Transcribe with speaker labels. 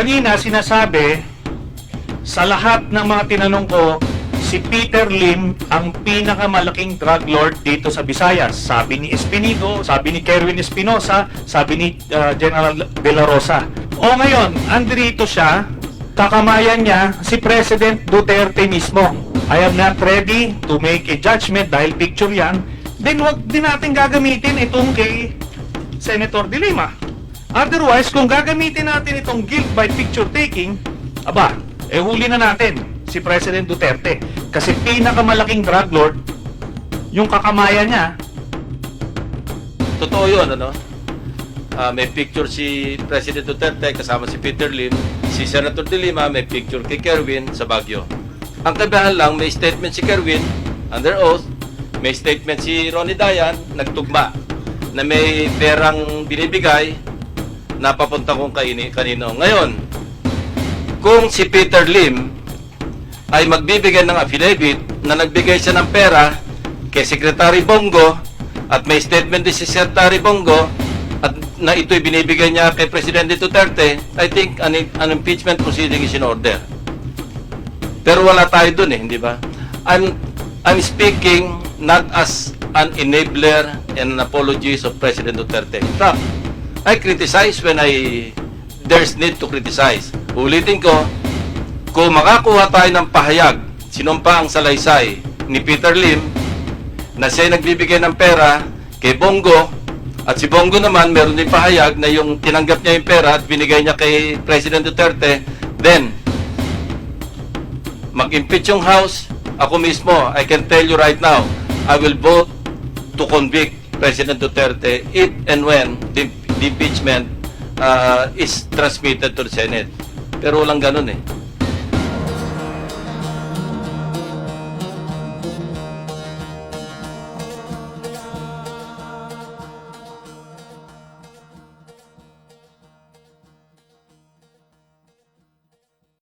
Speaker 1: kanina sinasabi, sa lahat ng mga tinanong ko, si Peter Lim ang pinakamalaking drug lord dito sa Visayas. Sabi ni Espinido, sabi ni Kerwin Espinosa, sabi ni uh, General De La Rosa. O ngayon, andrito siya, kakamayan niya si President Duterte mismo. I am not ready to make a judgment dahil picture yan. Then wag din natin gagamitin itong kay Senator De Lima. Otherwise, kung gagamitin natin itong guilt by picture taking, aba, eh huli na natin si President Duterte. Kasi pinakamalaking drug lord, yung kakamayan niya,
Speaker 2: Totoo yun, ano? Ah, may picture si President Duterte kasama si Peter Lim. Si Senator De Lima may picture kay Kerwin sa Baguio. Ang kabahan lang, may statement si Kerwin under oath. May statement si Ronnie Dayan, nagtugma, na may perang binibigay na papunta kong kaini, kanino. Ngayon, kung si Peter Lim ay magbibigay ng affidavit na nagbigay siya ng pera kay Secretary Bongo at may statement din si Secretary Bongo at na ito'y binibigay niya kay Presidente Duterte, I think an, an impeachment proceeding is in order. Pero wala tayo dun eh, hindi ba? I'm, I'm speaking not as an enabler and an apologist of President Duterte. Fact, I criticize when I there's need to criticize. Ulitin ko, kung makakuha tayo ng pahayag, sinumpa ang salaysay? Ni Peter Lim na siya nagbibigay ng pera kay Bongo at si Bongo naman meron din pahayag na yung tinanggap niya yung pera at binigay niya kay President Duterte, then mag-impeach yung House, ako mismo, I can tell you right now, I will vote to convict President Duterte if and when the, the impeachment uh, is transmitted to the Senate. Pero walang ganun eh.